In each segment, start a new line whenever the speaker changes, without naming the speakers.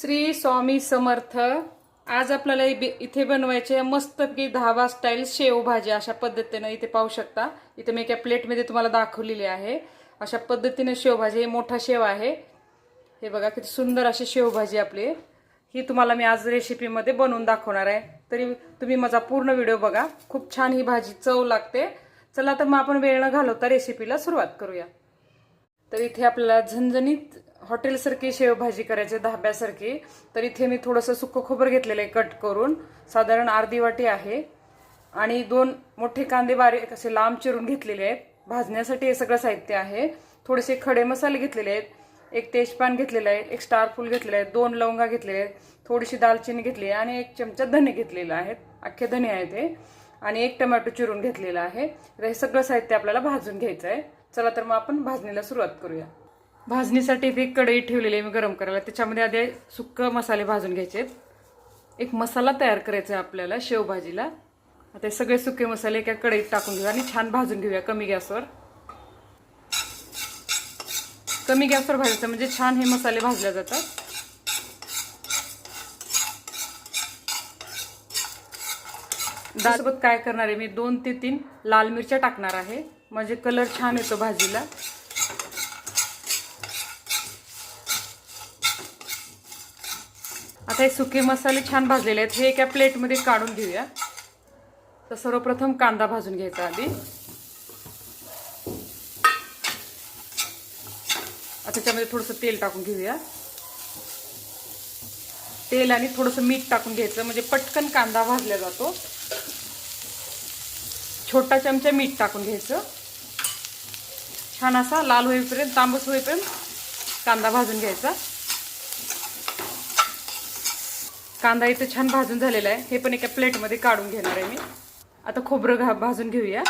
श्री स्वामी समर्थ. आज आपल्याला इथे बनवायचे मस्तपैकी धावा स्टाईल शेव भाजी अशा पद्धतीनं इथे पाहू शकता. इथे मी एका प्लेटमध्ये तुम्हाला दाखवलेली आहे. अशा पद्धतीने शेवभाजी हे मोठा शेव आहे. हे बघा किती सुंदर अशी शेवभाजी आपली. ही तुम्हाला मी आज रेसिपीमध्ये बनवून दाखवणार आहे. तरी तुम्ही माझा पूर्ण व्हिडिओ बघा. खूप छान ही भाजी चव लागते. चला तर मग आपण वेळ न घालवता रेसिपीला सुरुवात करूया. तर इथे आपल्याला झणझणीत हॉटेलसारखी शेवभाजी करायची धाब्यासारखी. तर इथे मी थोडंसं सुकं खोबरं घेतलेलं आहे कट करून. साधारण अर्धी वाटी आहे. आणि दोन मोठे कांदे बारीक असे लांब चिरून घेतलेले आहेत. भाजण्यासाठी हे सगळं साहित्य आहे. थोडेसे खडे मसाले घेतलेले आहेत. एक तेजपान घेतलेलं आहे एक स्टार फूल घेतलेलं आहे दोन लवंगा घेतलेले आहेत थोडीशी दालचिनी घेतली आहे आणि एक चमचा धने घेतलेला आहेत. अख्खे धने आहेत हे आणि एक टमॅटो चिरून घेतलेला आहे. तर हे सगळं साहित्य आपल्याला भाजून घ्यायचं आहे. चला तर मग आपण भाजणीला सुरुवात करूया. भाजणीसाठी एक कढई ठेवलेली आहे मी गरम करायला. त्याच्यामध्ये आधी सुक्क मसाले भाजून घ्यायचे एक मसाला तयार करायचा आहे आपल्याला शेवभाजीला. आता सगळे सुके मसाले एका कढईत टाकून घेऊया आणि छान भाजून घेऊया कमी गॅसवर. कमी गॅसवर भाजायचं म्हणजे छान हे मसाले भाजले जातात. दालसोबत काय करणार आहे मी? दोन ते तीन लाल मिरच्या टाकणार आहे. म्हणजे कलर छान येतो भाजीला. आता हे सुके मसाले छान भाजलेले आहेत. हे एका प्लेटमध्ये काढून घेऊया. तर सर्वप्रथम कांदा भाजून घ्यायचा आधी. त्याच्यामध्ये थोडंसं तेल टाकून घेऊया. तेल आणि थोडंसं मीठ टाकून घ्यायचं. म्हणजे पटकन कांदा भाजला जातो. छोटा चमचा मीठ टाकून घ्यायचं. छान असा लाल होईपर्यंत तांबूस होईपर्यंत कांदा भाजून घ्यायचा. कांदा इथे छान भाजून झालेला आहे. हे पण एका प्लेटमध्ये काढून घेणार आहे मी. आता खोबरं घा भाजून घेऊया.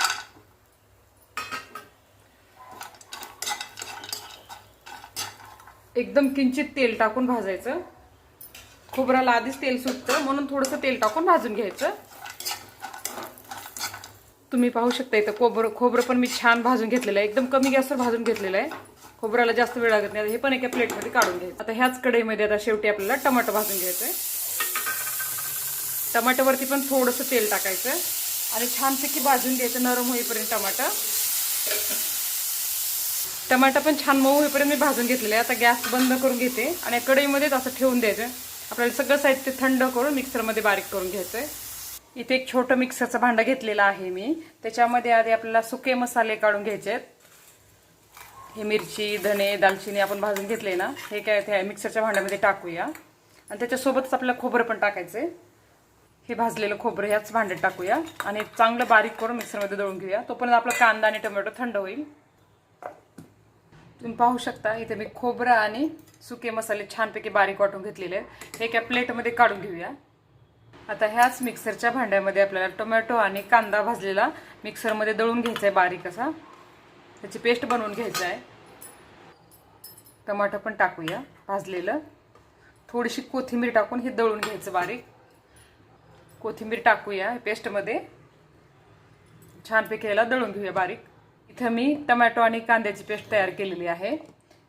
एकदम किंचित तेल टाकून भाजायचं. खोबराला आधीच तेल सुटतं म्हणून थोडंसं तेल टाकून भाजून घ्यायचं. तुम्ही पाहू शकता इथं खोबरं खोबरं पण मी छान भाजून घेतलेलं आहे. एकदम कमी गॅसवर भाजून घेतलेलं आहे. खोबऱ्याला जास्त वेळ लागत नाही. हे पण एका प्लेटमध्ये काढून घ्यायचं. आता ह्याच कढईमध्ये आता शेवटी आपल्याला टमाटर भाजून घ्यायचं आहे टमाट्यावरती पण थोडंसं तेल टाकायचं. आणि छानपैकी भाजून घ्यायचं नरम होईपर्यंत टमाटर टमाटा पण छान मऊ होईपर्यंत मी भाजून घेतलेलं आहे. आता गॅस बंद करून घेते. आणि कढईमध्येच असं ठेवून द्यायचं. आपल्याला सगळं साहित्य थंड करून मिक्सरमध्ये बारीक करून घ्यायचं आहे इथे एक छोटं मिक्सरचं भांडं घेतलेलं आहे मी. त्याच्यामध्ये आधी आपल्याला सुके मसाले काढून घ्यायचे आहेत. हे मिरची धणे दालचिनी आपण भाजून घेतले ना हे काय ते मिक्सरच्या भांड्यामध्ये टाकूया. आणि त्याच्यासोबतच आपल्याला खोबरं पण टाकायचं आहे हे भाजलेलं खोबरं ह्याच भांड्यात टाकूया. आणि चांगलं बारीक करून मिक्सरमध्ये दळून घेऊया. तोपर्यंत आपला कांदा आणि टोमॅटो थंड होईल. तुम्ही पाहू शकता इथे मी खोबरं आणि सुके मसाले छानपैकी बारीक वाटून घेतलेले आहेत. हे एका प्लेटमध्ये काढून घेऊया. आता ह्याच मिक्सरच्या भांड्यामध्ये आपल्याला टोमॅटो आणि कांदा भाजलेला मिक्सरमध्ये दळून घ्यायचा आहे बारीक असा. त्याची पेस्ट बनवून घ्यायचं आहे टमाटो पण टाकूया भाजलेलं. थोडीशी कोथिंबीर टाकून हे दळून घ्यायचं बारीक. कोथिंबीर टाकूया पेस्टमध्ये. छानपैकी याला दळून घेऊया बारीक. इथं मी टमॅटो आणि कांद्याची पेस्ट तयार केलेली आहे.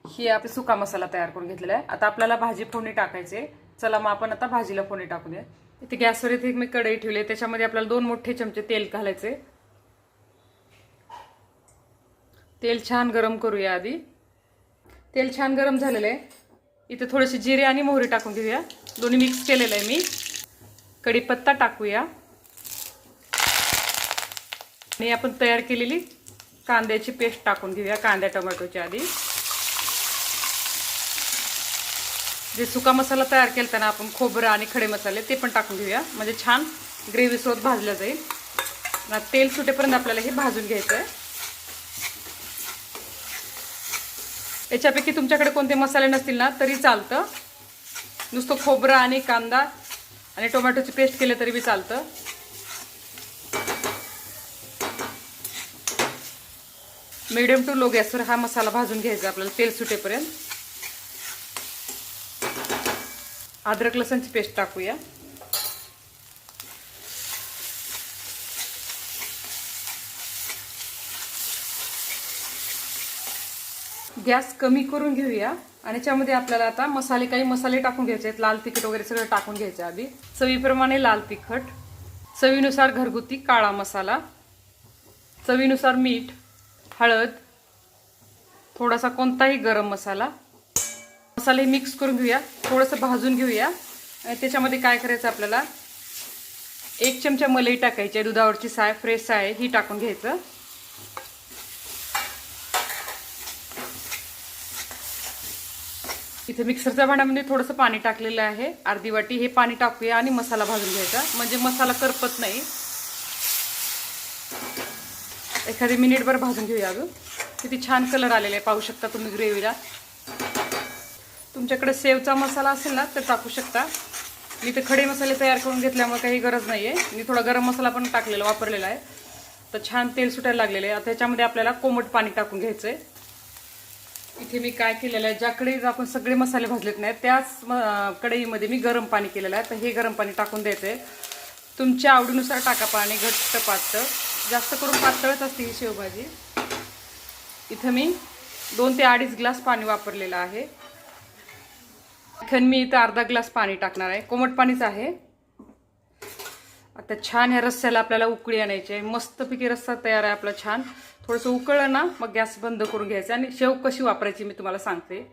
ही आपली सुका मसाला तयार करून घेतलेला आहे. आता आपल्याला भाजी फोडणी टाकायचे चला मग आपण आता भाजीला फोडणी टाकूया. इथे गॅसवर इथे मी कढई ठेवली त्याच्यामध्ये आपल्याला दोन मोठे चमचे तेल घालायचे. तेल छान गरम करूया आधी. तेल छान गरम झालेलं आहे. इथे थोडेसे जिरे आणि मोहरी टाकून घेऊया. दोन्ही मिक्स केलेलं आहे मी. कढीपत्ता टाकूया. आणि आपण तयार केलेली कांद्याची पेस्ट टाकून घेऊया कांद्या टोमॅटोच्या आधी. जे सुका मसाला तयार केला ना आपण खोबरं आणि खडे मसाले ते पण टाकून घेऊया. म्हणजे छान ग्रेव्हीसोबत भाजलं जाईल. तेल सुटेपर्यंत आपल्याला हे भाजून घ्यायचं आहे याच्यापैकी तुमच्याकडे कोणते मसाले नसतील ना तरी चालतं. नुसतं खोबरं आणि कांदा आणि टोमॅटोची पेस्ट केलं तरी बी चालतं. मिडियम टू लो गॅसवर हा मसाला भाजून घ्यायचा आपल्याला तेल सुटेपर्यंत. अद्रक लसणची पेस्ट टाकूया. गॅस कमी करून घेऊया आणि याच्यामध्ये आपल्याला आता मसाले काही मसाले टाकून घ्यायचे आहेत. लाल तिखट वगैरे सगळं टाकून घ्यायचं आधी. चवीप्रमाणे लाल तिखट. चवीनुसार घरगुती काळा मसाला. चवीनुसार मीठ हळद. थोडासा कोणताही गरम मसाला. मसाले मिक्स करून घेऊया. थोडंसं भाजून घेऊया. त्याच्यामध्ये काय करायचं आपल्याला? एक चमचा मलाई टाकायची आहे दुधावरची साय फ्रेश साय ही टाकून घ्यायचं. इथे मिक्सरच्या भांड्यामध्ये थोडंसं पाणी टाकलेलं आहे. अर्धी वाटी हे पाणी टाकूया आणि मसाला भाजून घ्यायचा. म्हणजे मसाला करपत नाही. एखादी मिनिटभर भाजून घेऊया अगं. किती छान कलर आलेला आहे. पाहू शकता तुम्ही ग्रेव्हीला तुमच्याकडे सेवचा मसाला असेल ना तर टाकू शकता. मी ते खडे मसाले तयार करून घेतल्यामुळे काही गरज नाही आहे मी थोडा गरम मसाला पण टाकलेला वापरलेला आहे. तर छान तेल सुटायला लागलेलं आहे. आता याच्यामध्ये आपल्याला कोमट पाणी टाकून घ्यायचं आहे इथे मी काय केलेलं आहे ज्याकडे आपण सगळे मसाले भाजलेत नाही त्याच म- कढईमध्ये मी गरम पाणी केलेलं आहे. तर हे गरम पाणी टाकून द्यायचं आहे तुमच्या आवडीनुसार टाका पाणी घट्ट पातळ. जास्त करून पातळच असते ही शेवभाजी. इथं मी दोन ते अडीच ग्लास पाणी वापरलेलं आहे. अख्खन मी इथं अर्धा ग्लास पाणी टाकणार आहे. कोमट पाणीच आहे. आता छान ह्या रस्स्याला आपल्याला उकळी आणायची आहे. मस्तपैकी रस्सा तयार आहे आपला छान. थोडंसं उकळलं ना मग गॅस बंद करून घ्यायचं आणि शेव कशी वापरायची मी तुम्हाला सांगते.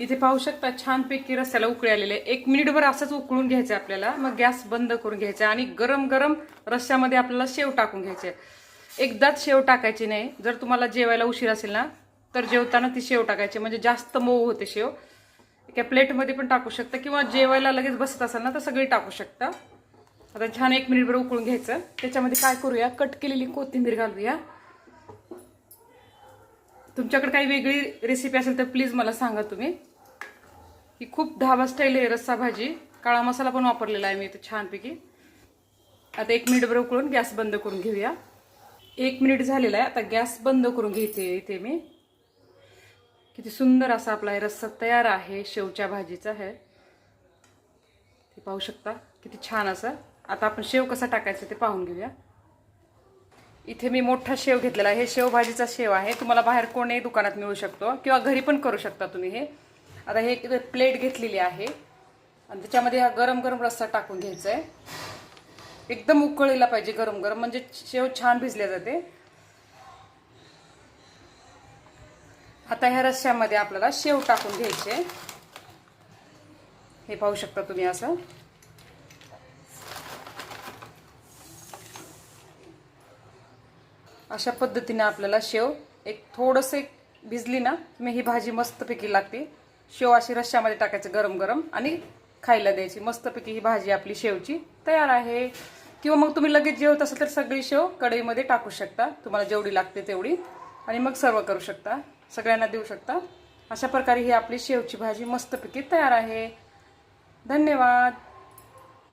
इथे पाहू शकता छानपैकी रस्स्याला उकळी आलेले आहे. एक मिनिटभर असंच उकळून घ्यायचं आहे आपल्याला. मग गॅस बंद करून घ्यायचा आणि गरम गरम रस्स्यामध्ये आपल्याला शेव टाकून घ्यायचे एकदाच शेव टाकायची नाही. जर तुम्हाला जेवायला उशीर असेल ना तर जेवताना ती शेव टाकायची म्हणजे जास्त मऊ होते शेव. एका प्लेटमध्ये पण टाकू शकता. किंवा जेवायला लगेच बसत असाल ना तर सगळी टाकू शकता. आता छान एक मिनिटभर उकळून घ्यायचं. त्याच्यामध्ये काय करूया? कट केलेली कोथिंबीर घालूया. तुमच्याकडे काही वेगळी रेसिपी असेल तर प्लीज मला सांगा तुम्ही. ही खूप धाबा स्टाईल आहे रस्सा भाजी. काळा मसाला पण वापरलेला आहे मी इथे छानपैकी. आता एक मिनिटभर उकळून गॅस बंद करून घेऊया. एक मिनिट झालेला आहे. आता गॅस बंद करून घेते इथे मी. किती सुंदर असा आपला रस्सा तयार आहे शेवच्या भाजीचा आहे ते पाहू शकता किती छान असं. आता आपण शेव कसा टाकायचा ते पाहून घेऊया. इथे मी मोठा शेव घेतलेला आहे. हे शेव भाजीचा शेव आहे. तुम्हाला बाहेर कोणीही दुकानात मिळू शकतो किंवा घरी पण करू शकता तुम्ही हे. आता हे एक प्लेट घेतलेली आहे. आणि त्याच्यामध्ये हा गरम गरम रस्सा टाकून घ्यायचा आहे. एकदम उकळलेला पाहिजे गरम गरम म्हणजे शेव छान भिजल्या जाते. आता ह्या रस्स्यामध्ये आपल्याला शेव टाकून घ्यायचे. हे पाहू शकता तुम्ही असं. अशा पद्धतीने आपल्याला शेव एक थोडंसं एक भिजली ना मी ही भाजी मस्तपैकी लागते. शेव अशी रश्श्यामध्ये टाकायचं गरम गरम आणि खायला द्यायची. मस्तपैकी ही भाजी आपली शेवची तयार आहे. किंवा मग तुम्ही लगेच जेवत असाल तर सगळी शेव कढईमध्ये टाकू शकता. तुम्हाला जेवढी लागते तेवढी. आणि मग सर्व करू शकता. सगळ्यांना देऊ शकता. अशा प्रकारे ही आपली शेवची भाजी मस्तपैकी तयार आहे. धन्यवाद.